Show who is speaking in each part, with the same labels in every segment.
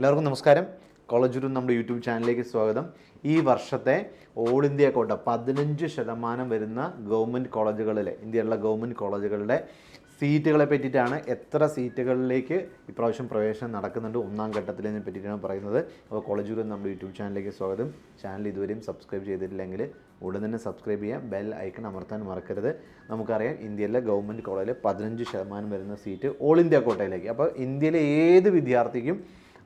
Speaker 1: എല്ലാവർക്കും നമസ്കാരം. കോളേജ് ഗുരു നമ്മുടെ യൂട്യൂബ് ചാനലിലേക്ക് സ്വാഗതം. ഈ വർഷത്തെ ഓൾ ഇന്ത്യ കോട്ട പതിനഞ്ച് ശതമാനം വരുന്ന ഗവൺമെന്റ് കോളേജുകളിലെ ഇന്ത്യയിലുള്ള ഗവൺമെന്റ് കോളേജുകളുടെ സീറ്റുകളെ പറ്റിയിട്ടാണ് എത്ര സീറ്റുകളിലേക്ക് ഇപ്രാവശ്യം പ്രവേശനം നടക്കുന്നുണ്ട് ഒന്നാം ഘട്ടത്തിനെ പറ്റിയിട്ടാണ് പറയുന്നത്. അപ്പോൾ കോളേജ് ഗുരു നമ്മുടെ യൂട്യൂബ് ചാനലിലേക്ക് സ്വാഗതം. ചാനൽ ഇതുവരെയും സബ്സ്ക്രൈബ് ചെയ്തിട്ടില്ലെങ്കിൽ ഉടൻ തന്നെ സബ്സ്ക്രൈബ് ചെയ്യുക ബെൽ ഐക്കൺ അമർത്താൻ മറക്കരുത്. നമുക്കറിയാം ഇന്ത്യയിലെ ഗവൺമെന്റ് കോളേജിൽ പതിനഞ്ച് ശതമാനം വരുന്ന സീറ്റ് ഓൾ ഇന്ത്യ കോട്ടയിലേക്ക്. അപ്പോൾ ഇന്ത്യയിലെ ഏത് വിദ്യാർത്ഥിക്കും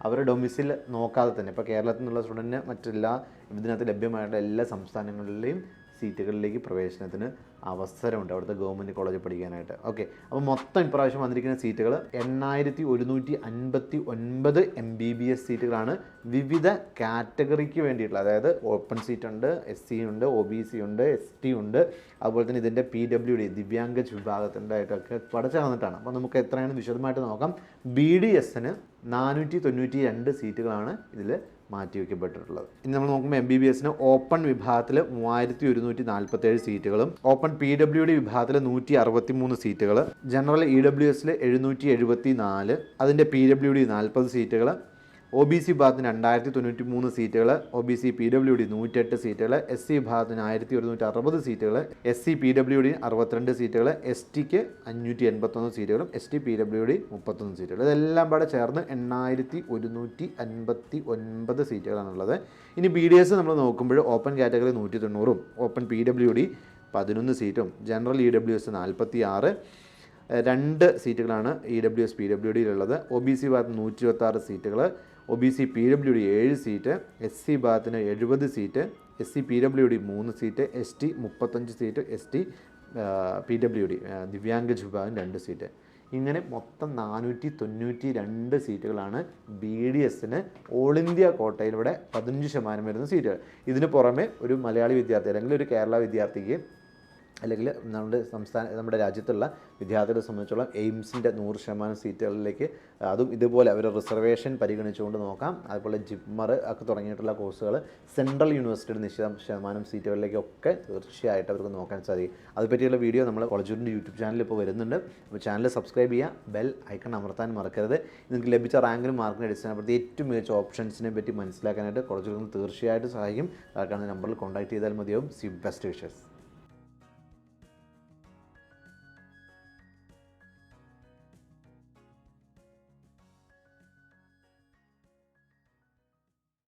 Speaker 1: അവരുടെ ഡൊമിസിൽ നോക്കാതെ തന്നെ. ഇപ്പോൾ കേരളത്തിൽ നിന്നുള്ള സ്റ്റുഡന്റിന് മറ്റെല്ലാ ഇതിനകത്ത് ലഭ്യമായിട്ടുള്ള എല്ലാ സംസ്ഥാനങ്ങളിലെയും സീറ്റുകളിലേക്ക് പ്രവേശനത്തിന് അവസരമുണ്ട്. അവിടുത്തെ ഗവൺമെന്റ് കോളേജിൽ പഠിക്കാനായിട്ട്. ഓക്കെ അപ്പോൾ മൊത്തം ഇപ്രാവശ്യം വന്നിരിക്കുന്ന സീറ്റുകൾ എണ്ണായിരത്തി ഒരുന്നൂറ്റി അൻപത്തി ഒൻപത് എം ബി ബി എസ് സീറ്റുകളാണ് വിവിധ കാറ്റഗറിക്ക് വേണ്ടിയിട്ടുള്ള അതായത് ഓപ്പൺ സീറ്റ് ഉണ്ട് എസ് സി ഉണ്ട് ഒ ബി സി ഉണ്ട് എസ് ടി ഉണ്ട്. അതുപോലെ തന്നെ ഇതിന്റെ പി ഡബ്ല്യു ഡി ദിവ്യാംഗ വിഭാഗത്തിന്റെ ആയിട്ടൊക്കെ പഠിച്ചു വന്നിട്ടാണ് അപ്പോൾ നമുക്ക് എത്രയാണ് വിശദമായിട്ട് നോക്കാം. ബി ഡി എസിന് നാനൂറ്റി തൊണ്ണൂറ്റി രണ്ട് സീറ്റുകളാണ് ഇതിൽ മാറ്റിവെക്കപ്പെട്ടിട്ടുള്ളത്. ഇനി നമ്മൾ നോക്കുമ്പോൾ എം ബി ബി എസിന് ഓപ്പൺ വിഭാഗത്തിൽ മൂവായിരത്തി ഒരുന്നൂറ്റി നാൽപ്പത്തേഴ് സീറ്റുകളും ഓപ്പൺ പി ഡബ്ല്യു ഡി വിഭാഗത്തിൽ നൂറ്റി അറുപത്തി മൂന്ന് സീറ്റുകൾ ജനറൽ ഇ ഡബ്ല്യു എസിൽ എഴുന്നൂറ്റി എഴുപത്തി നാല് അതിന്റെ പി ഡബ്ല്യു ഡി നാൽപ്പത് സീറ്റുകൾ ഒ ബി സി ഭാഗത്തിന് രണ്ടായിരത്തി തൊണ്ണൂറ്റി മൂന്ന് സീറ്റുകൾ O B C P W D നൂറ്റെട്ട് സീറ്റുകൾ എസ് സി വിഭാഗത്തിന് ആയിരത്തി ഒരുന്നൂറ്റി അറുപത് സീറ്റുകൾ S C P W D അറുപത്തിരണ്ട് സീറ്റുകൾ എസ് ടിക്ക് അഞ്ഞൂറ്റി എൺപത്തൊന്ന് സീറ്റുകളും S T P W D മുപ്പത്തൊന്ന് സീറ്റുകൾ ഇതെല്ലാം കൂടെ ചേർന്ന് എണ്ണായിരത്തി ഒരുന്നൂറ്റി അൻപത്തി ഒൻപത് സീറ്റുകളാണുള്ളത്. ഇനി ബി ഡി എസ് നമ്മൾ നോക്കുമ്പോൾ ഓപ്പൺ കാറ്റഗറി നൂറ്റി തൊണ്ണൂറും ഓപ്പൺ പി ഡബ്ല്യു ഡി പതിനൊന്ന് സീറ്റും ജനറൽ ഇ ഡബ്ല്യു എസ് നാൽപ്പത്തി ആറ് രണ്ട് സീറ്റുകളാണ് E W S P W ഡിയിലുള്ളത് O B C ഭാഗത്ത് നൂറ്റി ഇരുപത്താറ് സീറ്റുകൾ O B C P W D ഏഴ് സീറ്റ് എസ് സി ഭാഗത്തിന് എഴുപത് seat S C P W D മൂന്ന് സീറ്റ് എസ് ടി മുപ്പത്തഞ്ച് seat S T P W D ദിവ്യാംഗജ് വിഭാഗം രണ്ട് സീറ്റ്. ഇങ്ങനെ മൊത്തം നാനൂറ്റി തൊണ്ണൂറ്റി രണ്ട് സീറ്റുകളാണ് ബി ഡി എസിന് ഓൾ ഇന്ത്യ കോട്ടയിലൂടെ പതിനഞ്ച് ശതമാനം വരുന്ന സീറ്റുകൾ. ഇതിന് പുറമെ ഒരു മലയാളി വിദ്യാർത്ഥി അല്ലെങ്കിൽ ഒരു കേരള വിദ്യാർത്ഥിക്ക് അല്ലെങ്കിൽ നമ്മുടെ സംസ്ഥാന നമ്മുടെ രാജ്യത്തുള്ള വിദ്യാർത്ഥികളെ സംബന്ധിച്ചോളം എയിംസിന്റെ നൂറ് ശതമാനം സീറ്റുകളിലേക്ക് അതും ഇതുപോലെ അവർ റിസർവേഷൻ പരിഗണിച്ചുകൊണ്ട് നോക്കാം. അതുപോലെ ജിമ്മർ ഒക്കെ തുടങ്ങിയിട്ടുള്ള കോഴ്സുകൾ സെൻട്രൽ യൂണിവേഴ്സിറ്റിയുടെ നിശ്ചിത ശതമാനം സീറ്റുകളിലേക്കൊക്കെ തീർച്ചയായിട്ടും അവർക്ക് നോക്കാൻ സാധിക്കും. അതുപറ്റിയുള്ള വീഡിയോ നമ്മൾ കോളേജിന്റെ യൂട്യൂബ് ചാനലിൽ ഇപ്പോൾ വരുന്നുണ്ട്. അപ്പോൾ ചാനൽ സബ്സ്ക്രൈബ് ചെയ്യുക ബെൽ ഐക്കൺ അമർത്താൻ മറക്കരുത്. നിങ്ങൾക്ക് ലഭിച്ച റാങ്കിലും മാർക്കിനും അടിസ്ഥാനപ്പെടുത്തി ഏറ്റവും മികച്ച ഓപ്ഷൻസിനെ പറ്റി മനസ്സിലാക്കാനായിട്ട് കോളേജിൽ തീർച്ചയായിട്ടും സഹായിക്കും. അതൊക്കെ നമ്പറിൽ കോൺടാക്ട് ചെയ്താൽ മതിയാവും. See best wishes.